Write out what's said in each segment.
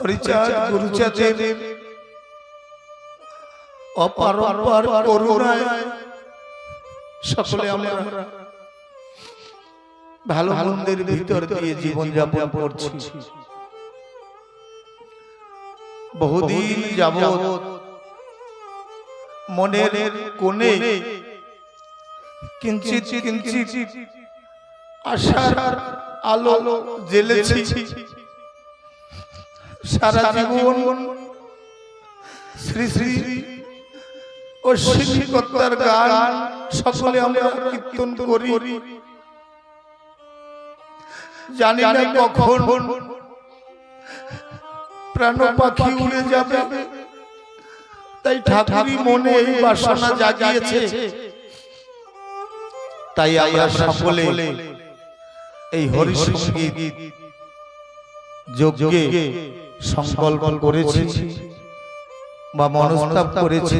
হরিচাঁদ গুরুচাঁদের অপারম্পার করুণায় সকলে আমরা ভালো মন্দের ভিতর দিয়ে জীবন যাপন করছি। বহুদিন যাবৎ মনের কোণে কিঞ্চিত কিঞ্চিত আশার আলো জ্বেলেছি। সারা জীবন শ্রী শ্রী ও শিক্ষকতার গান সকলে আমরা কীর্তন করি। জানি না কখন প্রাণ পাখি উড়ে যাবে। তাই ঠাকুরই মনে এই বাসনা জাগিয়েছে। তাই আমরা সকলে এই হরি সংগীত যজ্ঞে সংকল্প করেছি বা মনস্তাপ করেছি।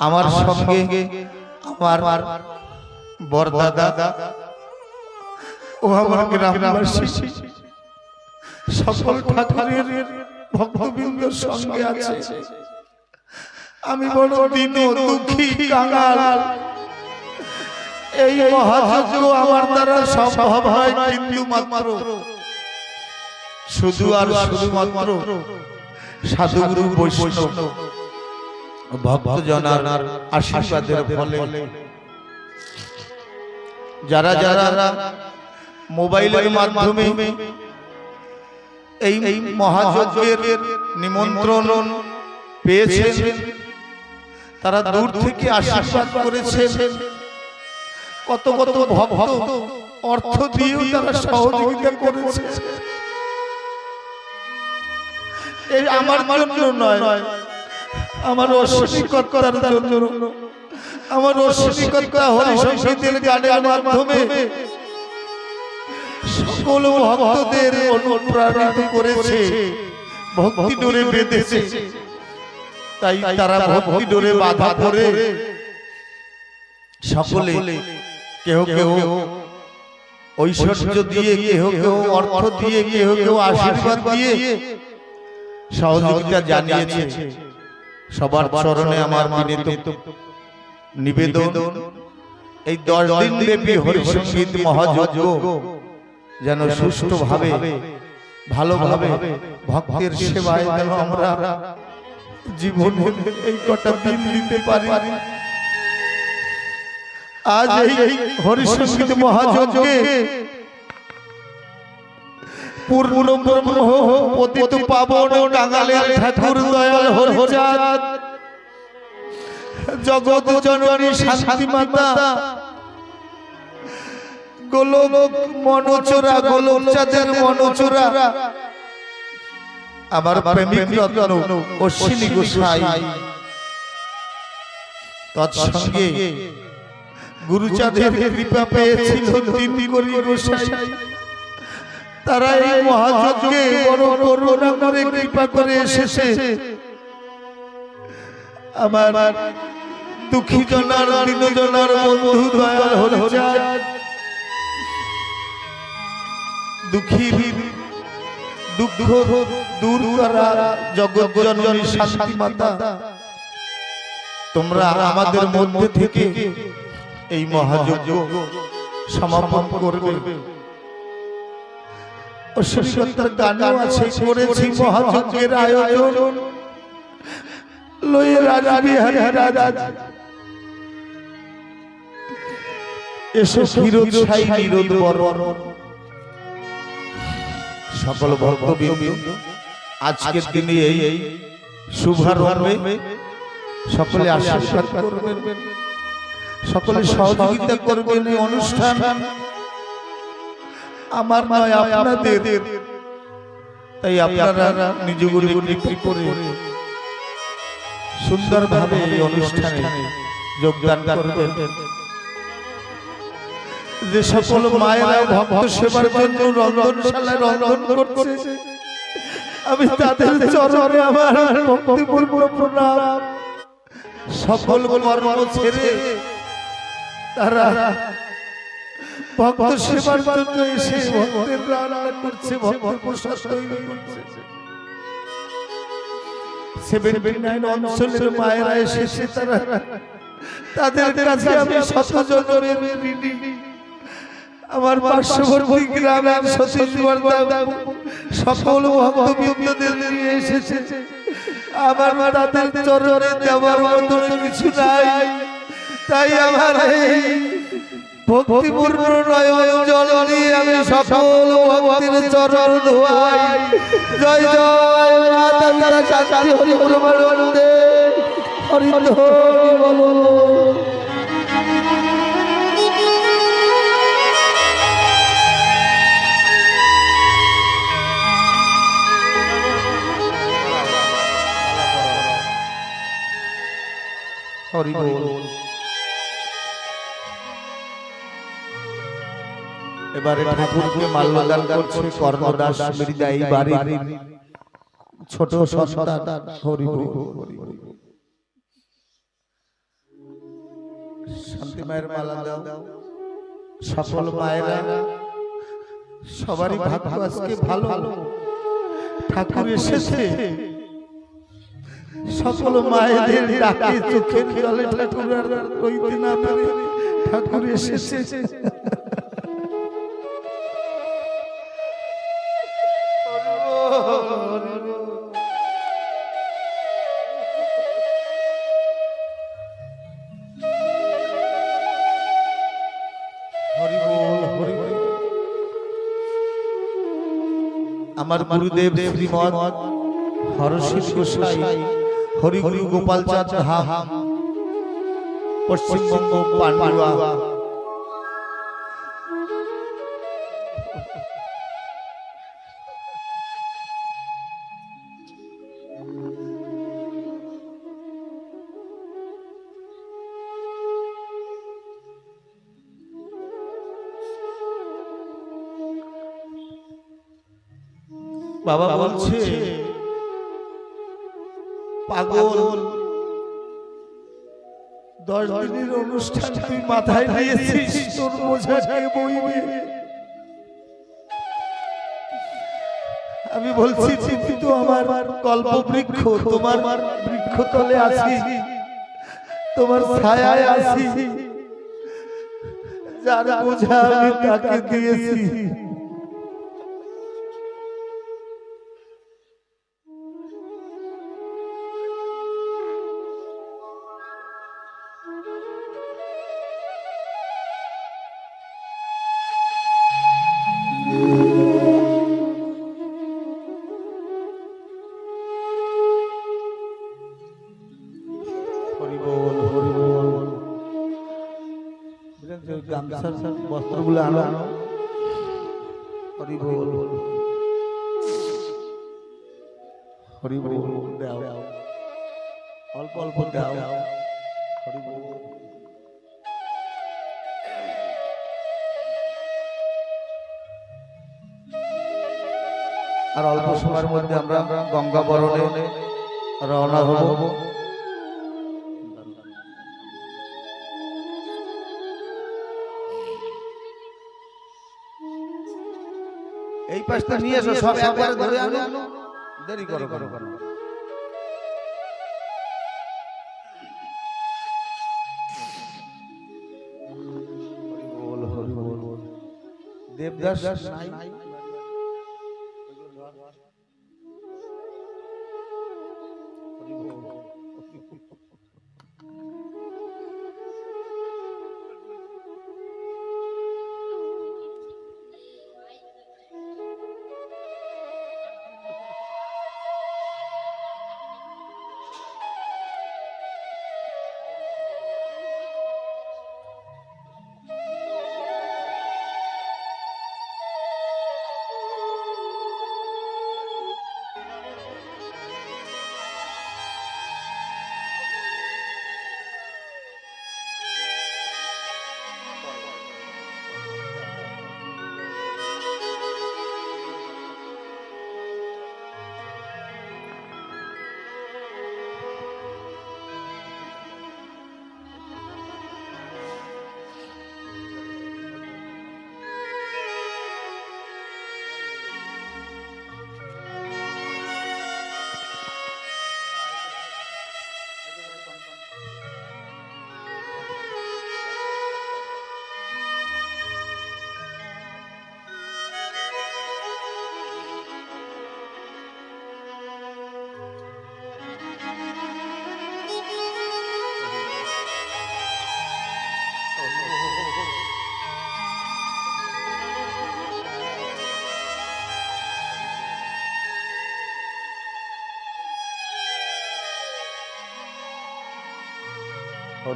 আমার সঙ্গে আমার বরদাদা ও আমার গ্রামবাসী। সকল ঠাকুরের ভক্তবৃন্দ সঙ্গে আছে। আমি বড় দিন দুঃখী কাঙাল। এই মহাযজ্ঞ আমার দ্বারা সম্ভব হয় কিন্তু মাত্র। শুধু আর শুধুমাত্র সাধুগুরু বৈষ্ণব। ভক্তজনার আশীর্বাদের ফলে। যারা যারা মোবাইলের মাধ্যমে এই এই মহাযজ্ঞের নিমন্ত্রণ পেয়েছেন তারা দূর থেকে আশীর্বাদ করেছেন। কত কত ভক্ত অর্থ দিয়েও তারা সহযোগিতা করেছে আমার জন্য নয়। আমার অশ্বিকতার জন্য। আমার অশ্বিকতা হরি সঙ্গীতের গানের মাধ্যমে সকল ভক্তদের অনুপ্রাণিত করেছে। ভক্তি ডোরে বেঁধেছে। তাই তারা ভক্তি ডোরে বাধা পড়ে। সকলে কেহ কেহ ঐশ্বর্য দিয়ে কেহ কেহ অর্থ দিয়ে কেহ কেহ আশীর্বাদ দিয়ে সহযোগিতা জানিয়েছে। সবার চরণে আমার বিনীত নিবেদন। এই দশ দিন ব্যাপী হরিসঙ্গীত মহাযজ্ঞ যেন সুষ্ঠুভাবে ভালোভাবে ভক্তের সেবায় যেন আমরা জীবন এই কটা দিন দিতে পারি। আজ এই হরিসঙ্গীত মহাযজ্ঞে পূর্ণ ব্রহ্ম পতিত পাবন টাঙ্গালের ঠাকুর দয়াল হর হরিচাঁদ। জগৎ জননী শান্তি মাতা গোলক মনোচরা, গোলক চাঁদের মনোচরা। আমার প্রেমিক রত্ন অশ্বিনী গোসাই। তৎসঙ্গে গুরুচাঁদের কৃপা পেয়েছিল তিন গোসাই। তারা এই মহাযজ্ঞে বড় করুণা করে কৃপা করে এসেছে। আমার দুঃখী জনার দিন জনার বন্ধু দয়াল হরিচাঁদ। দুঃখী দুঃখ দূর করা জগৎ জননী শান্তি মাতা তোমরা আমাদের মধ্যে থেকে এই মহাযজ্ঞ সমাপন করবে। অশ্বরীকতার গানও আছে করেছি মহাযজ্ঞের আয়োজন। লয়ে রাজা বিহারী রাজা এসো সাই নিরোদ বরণ। সকল ভক্তবৃন্দ আজকের দিনে এই এই শুভারম্ভে সকলে আশীর্বাদ করবেন। সকলে সহযোগিতা করবেন অনুষ্ঠান। আমার নয় আপনাদের। তাই আপনারা নিজগুলি বিক্রি করে সুন্দরভাবে এই অনুষ্ঠানে যোগদান করবেন। যে সকল মায়েরা ভক্ত সেবার জন্য রন্ধনশালায় রন্ধন করছে। আমি তাদের চরণে আমার ভক্তিপূর্ণ প্রণাম। সকল কর্ম ছেড়ে তারা ভক্ত সেবার জন্য এসে ভক্তের রান্না করছে ভক্তের প্রসাদ তৈরি করছে। সেভেন্টি নাইন অঞ্চলের মায়েরা এসেছে তারা। তাদের কাছে আমি শত জন্মের ঋণী। আমার পার্শ্ববর্তী গ্রামে সতীশ বর্দা সকল ভক্তবৃন্দদের নিয়ে এসেছে। আমার তাদের চরণে দেওয়ার মতো কিছু নাই। তাই আমার এই ভক্তিপূর্ণ জল দিয়ে আমি সকল ভক্তির চরণ ধোয়াই। জয় জয়, মাতা তারা শান্তি হরি হরি বল। এবারে ঠাকুরকে মাল্যদান করছে কর্ণদাস মৃদা, এই বাড়ির ছোট সন্তান হরি বল শান্তি মায়ের মালা দাও সকল মায়েরা। সবারই ভাগ্য আজকে ভালো। ঠাকুর এসেছে। সকল মায়েদের ডাকে চোখের জলে ঠাকুর আর রইতে না পারে ঠাকুর এসেছে। আমার গুরুদেব শ্রীমদ হরশিব গোসাই হরিগুরু গোপাল চাঁদ ধাম পশ্চিমবঙ্গ পান্ডুয়া বাবা বলছে পাগল দশ দিনের অনুষ্ঠান তুই মাথায় নিয়েছিস তোর বোঝা কে বইবে। আমি বলছি তুমি তো আমার কল্প বৃক্ষ তোমার বৃক্ষ তলে আছি তোমার ছায়ায় আছি যার বোঝা আমি তাকে দিয়েছি। হরি বল হরি বল দাও। অল্প অল্প দাও। হরি বল আর অল্প সময়ের মধ্যে আমরা গঙ্গা বরণে রওনা হব। এই পাশটা নিয়ে এসো সব একবারে ধরে আনো। দেরি করো করো করো। দেবদাস নাই।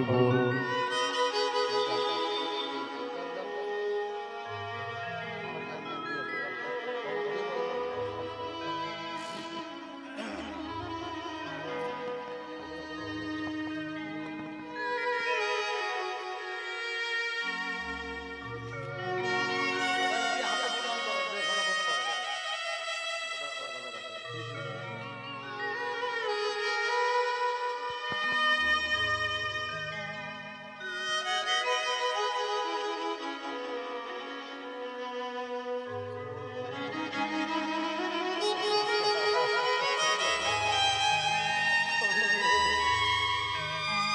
হরি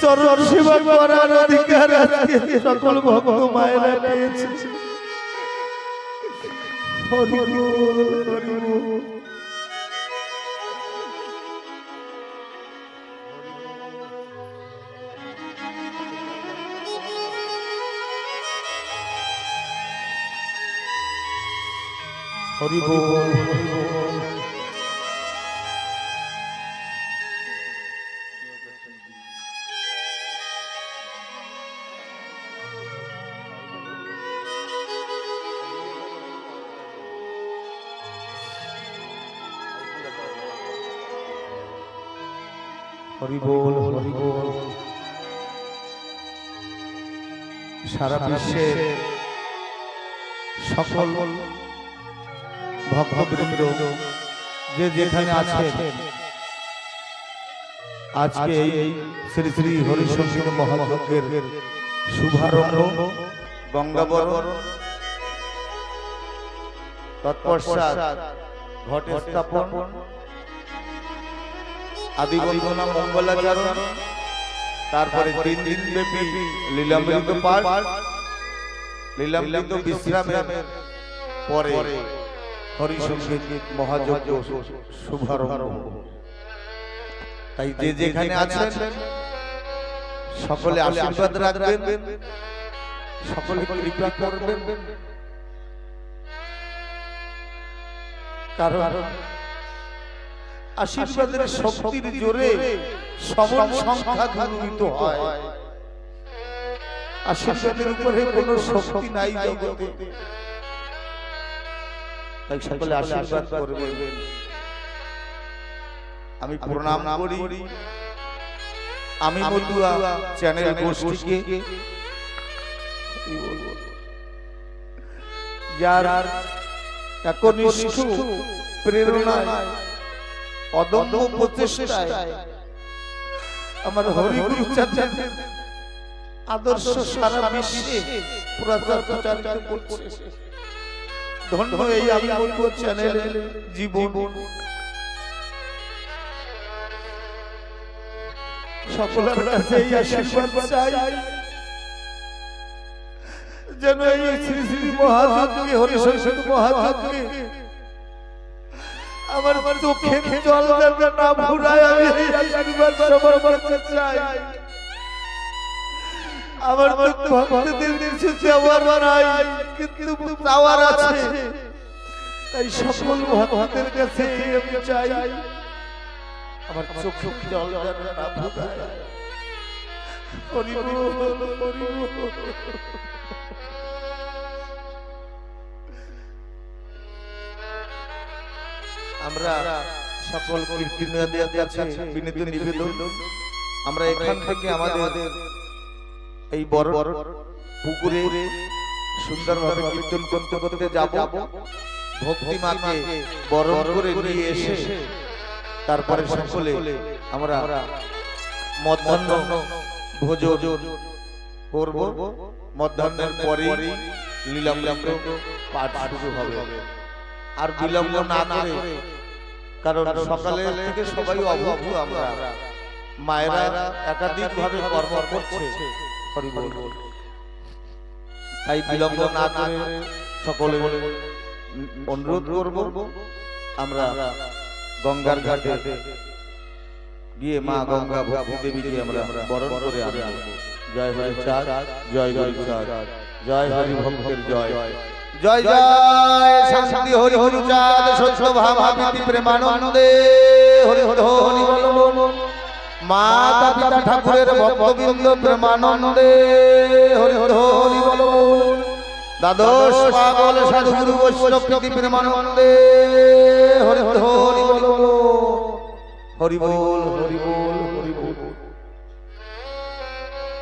চরণ সেবা করার অধিকার আজকে সকল ভক্ত মায়েরা পেয়েছে হরি বল, হরি বল। হরি বল হরি বল হরি বল হরি বল সারা বিশ্বের সকল ভক্তবৃন্দ যে যেখানে আছেন আজকে এই শ্রী শ্রী হরিশঙ্কর মহাযজ্ঞের শুভারম্ভ গঙ্গাবরণ। তৎপশ্চাৎ ঘটে স্থাপন। আদি মঙ্গলাচরণ। তারপরে তিন দিন ব্যাপী লীলামৃত পাঠ লীলামৃত বিশ্রামের পরে মহাযজ্ঞ শুভারম্ভ। তাই যে যেখানে আছেন, সকলে আশীর্বাদ রাখবেন। সকলে কৃপা করবেন। কারণ আশীর্বাদের শক্তির জোরে সমন সংখ্যা গুণিত হয়। আশীর্বাদের উপরে কোনো শক্তি নাই জগতে। তাই সকলে আশীর্বাদ করবেন। আমি প্রণাম করি। আমি মতুয়া চ্যানেল গোষ্ঠীকে যার একনিষ্ঠ প্রেরণায় অদম্য প্রচেষ্টায় আমার হরিগুরু চাচার আদর্শ সারা বিশ্বে প্রচার প্রচারিত করছে। ধন্য এই আমি মতুয়া চ্যানেল জীবন। সকলের কাছে এই আশীর্বাদ চাই। যেন এই শ্রী শ্রী মহাযজ্ঞে হরিশঙ্কর মহাযজ্ঞে আমার চোখে জল যাতে না ভুরায় আমি আশীর্বাদ সবার করতে চাই। আমার তো ভক্তদের কিছু চাওয়ার নাই কিন্তু চাওয়ার আছে। তাই সকল ভক্তদের কাছে আমি চাই আমার চোখ চোখ জল যাতে না ভুরায় হরি বল, আমরা সকল কীর্তনীয়দের কাছে বিনীত নিবেদন। আমরা এখান থেকে আমাদের এই বড় পুকুরে সুন্দরভাবে কীর্তন করতে করতে যাব। ভক্তি মাকে বরণ করে নিয়ে এসে তারপরে সকলে আমরা মধ্যাহ্ন ভোজন করব। মধ্যাহ্নের পরে লীলামৃত পাঠ শুরু হবে। আর বিলম্ব না করে। কারণ সকালে থেকে সবাই অভাবু আমরা। মায়েরা একাধিক ভাবে কর্ম করছে। হরি বল তাই বিলম্ব না করে সকলে অনুরোধ করব আমরা গঙ্গার ঘাটে গিয়ে মা গঙ্গা ভক্তি দেবীকে আমরা বরণ করে আনব। জয় হরি চাঁদ জয় হরি চাঁদ। জয় হরি ভক্তের জয়। জয় জয় শান্তি হরি হরি চাঁদ সত্য ভাবাবিতি প্রেমানন্দে হরি হরি হরি মাতা পিতা ঠাকুরের ভক্তবৃন্দ প্রেমানন্দে হরি হরি হরি দ্বাদশ পাগল সাধুগুরু বৈষ্ণব প্রীতি প্রেমানন্দে হরি হরি হরি বল হরি বল হরি বল